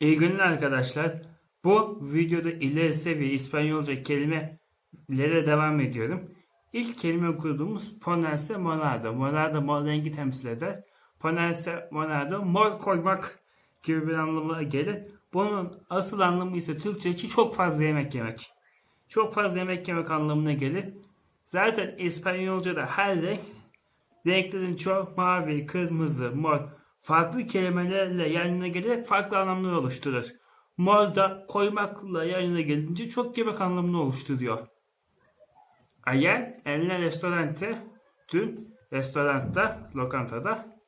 İyi günler arkadaşlar. Bu videoda ileri seviye İspanyolca kelimelere devam ediyorum. İlk kelime kurduğumuz ponerse monado. Monado mor rengi temsil eder. Ponerse monado mor koymak gibi bir anlamına gelir. Bunun asıl anlamı ise Türkçedeki çok fazla yemek yemek. Çok fazla yemek yemek anlamına gelir. Zaten İspanyolca'da her renk renklerin çok mavi, kırmızı, mor farklı kelimelerle yanına gelerek farklı anlamlar oluşturur. Mor da koymakla yanına gelince çok yemek anlamını oluşturuyor. Ayer en el restorante dün restoranda, lokantada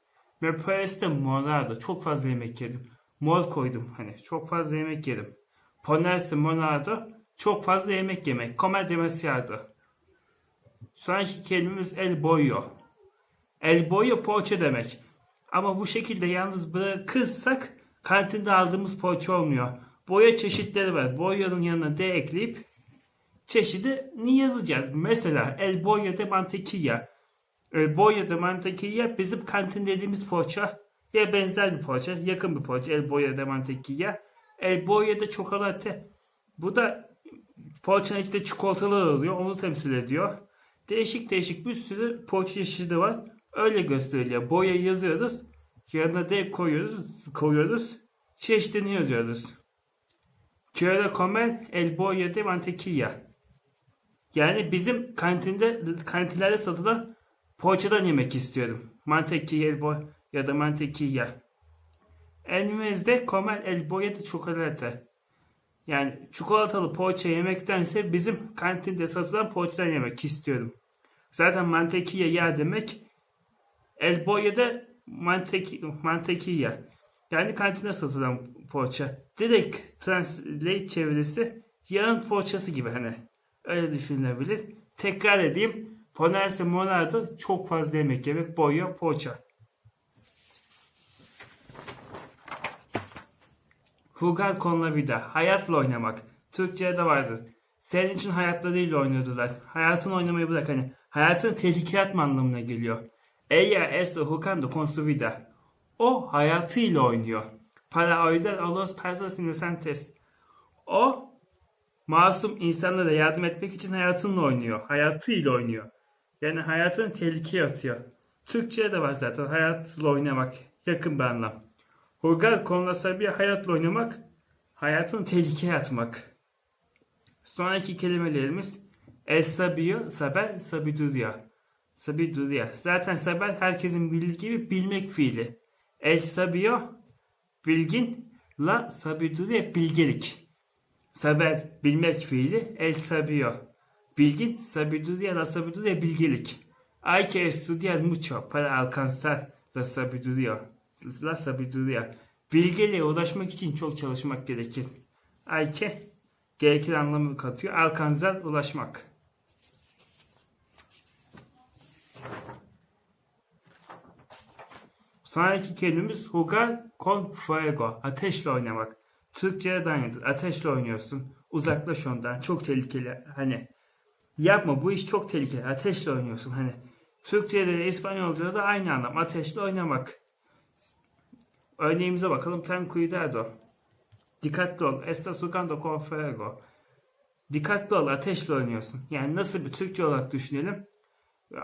ve Paris'te morardo. Çok fazla yemek yedim. Mor koydum hani. Çok fazla yemek yedim. Ponerse morardo. Çok fazla yemek yemek. Comer demasiado. Sonraki kelimemiz el boyo. El boyo poğaça demek. Ama bu şekilde yalnız bırakırsak kantinde aldığımız poğaça olmuyor. Boya çeşitleri var. Boyanın yanına D ekleyip çeşidini yazacağız. Mesela el boya de mantequilla. El boya de mantequilla bizim kantin dediğimiz poğaça ya benzer bir poğaça, yakın bir poğaça. El boya de mantequilla. El boya de çokolate. Bu da poğaçanın içinde çikolatalar oluyor. Onu temsil ediyor. Değişik değişik bir sürü poğaça çeşidi var. Öyle gösteriliyor. Boya yazıyoruz. Yanına D koyuyoruz. koyuyoruz. Çeşidini yazıyoruz. Quiero comer el bollo de mantequilla. Yani bizim kantinde kantinlerde satılan poğaçadan yemek istiyorum. Mantequilla el bollo ya da mantequilla. En vez de comer el bollo de chocolate. Yani çikolatalı poğaça yemektense bizim kantinde satılan poğaçadan yemek istiyorum. Zaten mantequilla yağ demek. El bollo da manteki, mantequilla. Yani kantinde satılan poğaça. Direkt translate çevirisi yağın poğaçası gibi hani. Öyle düşünülebilir. Tekrar edeyim. Ponerse monardo çok fazla yemek yemek. Boya poğaça. Jugar con la vida. Hayatla oynamak. Türkçe'de vardır. Senin için hayatlarıyla oynuyordular. Hayatını oynamayı bırak hani. Hayatını tehlikeye atma anlamına geliyor. Ella está jugando con su vida. O hayatıyla oynuyor. Para ayudar a los personas inocentes. O masum insanlara yardım etmek için hayatınla oynuyor. Hayatıyla oynuyor. Yani hayatını tehlikeye atıyor. Türkçe'de de var zaten hayatla oynamak. Yakın bir anlam. Jugar con la sabia hayatla oynamak. Hayatını tehlikeye atmak. Sonraki kelimelerimiz el sabio, saber, sabiduria. Sabiduria. Zaten saber herkesin bildiği gibi bilmek fiili. El sabio bilgin, la sabiduria bilgelik. Saber bilmek fiili, el sabio bilgin, sabiduria la sabiduria bilgelik. Hay que estudiar mucho para alcanzar la sabiduria. La sabiduria. Bilgeliğe ulaşmak için çok çalışmak gerekir. Hay que gerekir anlamı katıyor. Alcanzar ulaşmak. Sonraki kelimemiz jugar con fuego. Ateşle oynamak. Türkçe'ye dayanır. Ateşle oynuyorsun. Uzaklaş ondan. Çok tehlikeli. Hani yapma bu iş çok tehlikeli. Ateşle oynuyorsun. Hani Türkçe'de de İspanyolca'da da aynı anlam. Ateşle oynamak. Örneğimize bakalım. Ten cuidado. Dikkatli ol. Estás jugando con fuego. Dikkatli ol. Ateşle oynuyorsun. Yani nasıl bir Türkçe olarak düşünelim.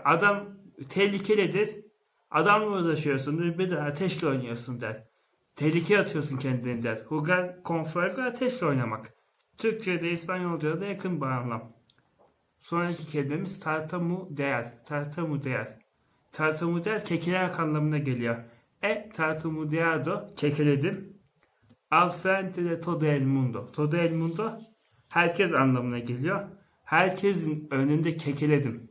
Adam tehlikelidir. Adamla uğraşıyorsun, bir de ateşle oynuyorsun der. Tehlikeye atıyorsun kendini der. Jugar con ateşle oynamak. Türkçe'de, İspanyolca'da da yakın bir anlam. Sonraki kelimemiz tartamu değer. Tartamu değer. Tartamu değer kekelemek anlamına geliyor. E tartamudeado kekeledim. Al frente de todo el mundo. Todo el mundo herkes anlamına geliyor. Herkesin önünde kekeledim.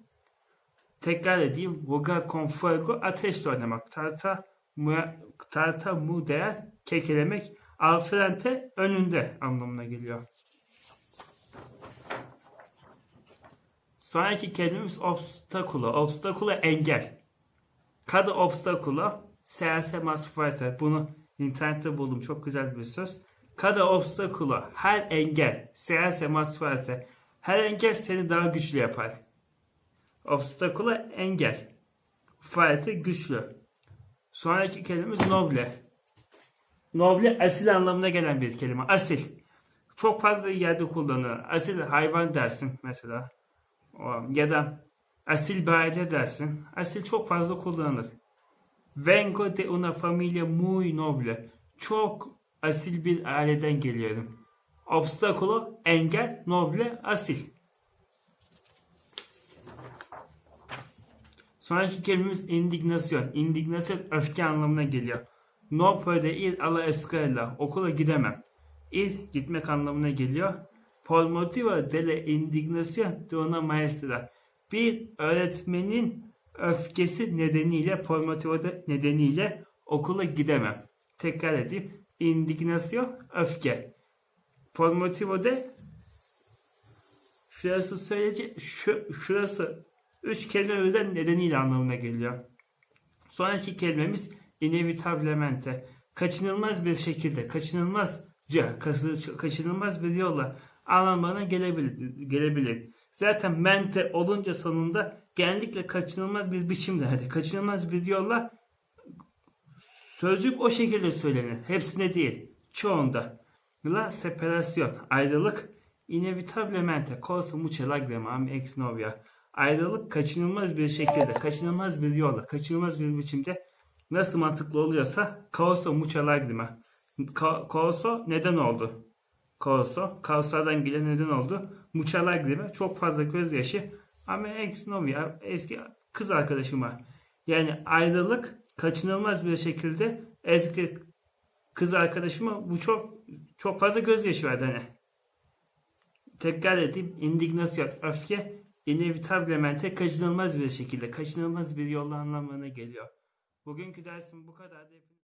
Tekrar edeyim. Jugar con fuego ateşle oynamak. Tarta mu, tarta mu değer kekelemek. Al frente önünde anlamına geliyor. Sonraki kelimemiz obstaculo. Obstaculo engel. Cada obstaculo se hace fuerte. Bunu internette buldum. Çok güzel bir söz. Cada obstaculo. Her engel. Se hace fuerte. Her engel seni daha güçlü yapar. Obstaculo engel. Fuerte güçlü. Sonraki kelimemiz noble. noble asil anlamına gelen bir kelime. Asil. Çok fazla yerde kullanılır. Asil hayvan dersin mesela. Ya da asil bir aile dersin. Asil çok fazla kullanılır. Vengo de una familia muy noble. Çok asil bir aileden geliyorum. Obstaculo, engel, noble, asil. Sonraki kelimemiz indignasyon. Indignasyon öfke anlamına geliyor. No puede ir a la escuela. Okula gidemem. Ir gitmek anlamına geliyor. Por motivo de la indignación de una maestra. Bir öğretmenin öfkesi nedeniyle, por motivo de nedeniyle okula gidemem. Tekrar edeyim. Indignasyon öfke. Por motivo de şurası söyleyecek şu, şurası üç kelime birden nedeniyle anlamına geliyor. Sonraki kelimemiz inevitablemente. Kaçınılmaz bir şekilde, kaçınılmazca, kaçınılmaz bir yolla anlamına gelebilir. gelebilir. Zaten mente olunca sonunda genellikle kaçınılmaz bir biçimde, hadi kaçınılmaz bir yolla sözcük o şekilde söylenir. Hepsinde değil, çoğunda. La separación, ayrılık, inevitablemente, cosa mucha lágrima a mi ex novia. Ayrılık kaçınılmaz bir şekilde, kaçınılmaz bir yolla, kaçınılmaz bir biçimde nasıl mantıklı oluyorsa causa mucha lágrima. Ka- Causa neden oldu? Causa, causa'dan gelen neden oldu? Mucha lágrima, çok fazla gözyaşı. Ama ex novia, eski kız arkadaşıma. Yani ayrılık kaçınılmaz bir şekilde eski kız arkadaşıma bu çok çok fazla gözyaşı verdi hani. Tekrar edeyim. Indignasyon, öfke, inevitablemente kaçınılmaz bir şekilde, kaçınılmaz bir yolla anlamına geliyor. Bugünkü dersim bu kadar.